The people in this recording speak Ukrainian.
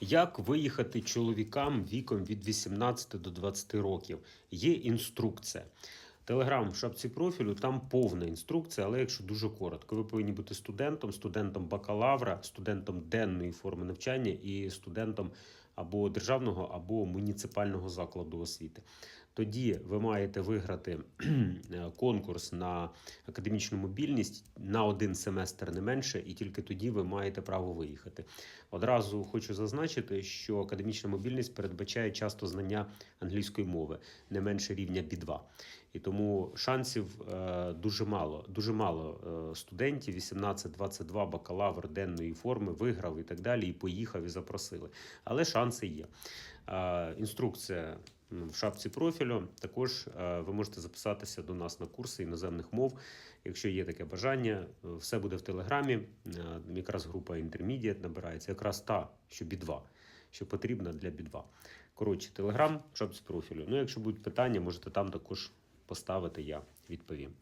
Як виїхати чоловікам віком від 18 до 20 років? Є інструкція. Телеграм в шапці профілю там повна інструкція, але якщо дуже коротко, ви повинні бути студентом, студентом бакалавра, студентом денної форми навчання і студентом або державного, або муніципального закладу освіти. Тоді ви маєте виграти конкурс на академічну мобільність на один семестр не менше, і тільки тоді ви маєте право виїхати. Одразу хочу зазначити, що академічна мобільність передбачає часто знання англійської мови не менше рівня B2. І тому шансів е, дуже мало. Дуже мало е, студентів, 18-22 бакалавр денної форми виграв і так далі, і поїхав і запросили. Але шанси є. Інструкція в шапці профілю. Також е, ви можете записатися до нас на курси іноземних мов, якщо є таке бажання. Все буде в телеграмі. Е, Якраз група Intermediate набирається, якраз та, що B2, що потрібна для B2. Коротше, телеграм, шапці профілю. Ну, якщо будуть питання, можете там також поставити, я відповім.